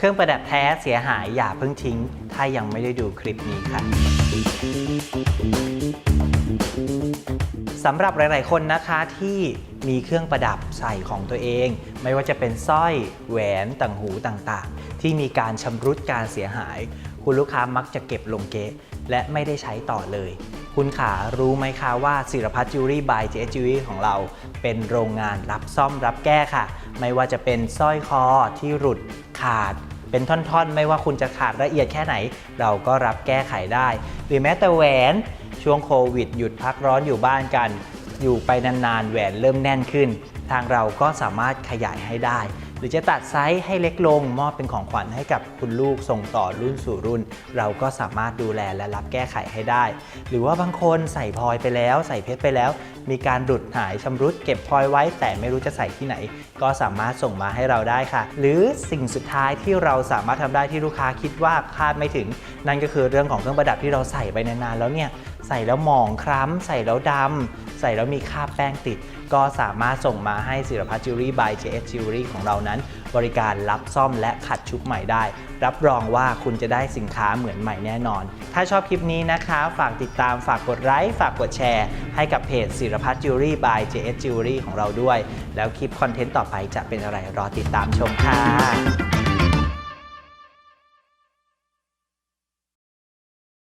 เครื่องประดับแท้เสียหายอย่าเพิ่งทิ้ง ถ้ายังไม่ได้ดูคลิปนี้ค่ะสำหรับหลาย ๆ คนนะคะที่มีเครื่องประดับใส่ของตัวเอง ไม่ว่าจะเป็นสร้อยแหวนต่างหูต่าง ๆ ที่มีการชำรุดการเสียหาย คุณลูกค้ามักจะเก็บลงเก๊ะและไม่ได้ใช้ต่อเลย คุณขารู้ไหมคะว่าศิรพัฒน์จิวเวลรี่บายเจจิวเวลรี่ของเรา เป็นโรงงานรับซ่อมรับแก้ค่ะ ไม่ว่าจะเป็นสร้อยคอที่หลุดขาดเป็นท่อนๆ ไม่ว่าคุณจะขาดละเอียดแค่ไหน เราก็รับแก้ไขได้ หรือแม้แต่แหวนช่วงโควิด หยุดพักร้อนอยู่บ้านกัน อยู่ไปนานๆ แหวนเริ่มแน่นขึ้น ทางเราก็สามารถขยายให้ได้ หรือจะตัดไซส์ให้เล็กลงมอบเป็นของขวัญให้กับคุณลูกส่งต่อรุ่นสู่รุ่น เราก็สามารถดูแลและรับแก้ไขให้ได้ หรือว่าบางคนใส่พลอยไปแล้ว ใส่เพชรไปแล้ว มีการดุดหายชำรุดเก็บพลอยไว้ แต่ไม่รู้จะใส่ที่ไหน ก็สามารถส่งมาให้เราได้ค่ะ หรือสิ่งสุดท้ายที่เราสามารถทำได้ที่ลูกค้าคิดว่าคาดไม่ถึง นั่นก็คือเรื่องของเครื่องประดับที่เราใส่ไปนานๆแล้วเนี่ยใส่แล้วหมองคล้ำใส่แล้วดำ ใส่แล้วมีคราบแป้งติด ก็สามารถส่งมาให้ศิรพัฒน์จิวเวลรี่บาย JS Jewelry ของเรานั้น บริการรับซ่อมและขัดชุบใหม่ได้ รับรองว่าคุณจะได้สินค้าเหมือนใหม่แน่นอน ถ้าชอบคลิปนี้นะคะ ฝากติดตามฝากกดไลค์ฝากกดแชร์ ให้กับเพจศิรพัฒน์จิวเวลรี่บาย JS Jewelry ของเราด้วย แล้วคลิปคอนเทนต์ต่อไปจะเป็นอะไรรอติดตามชมค่ะ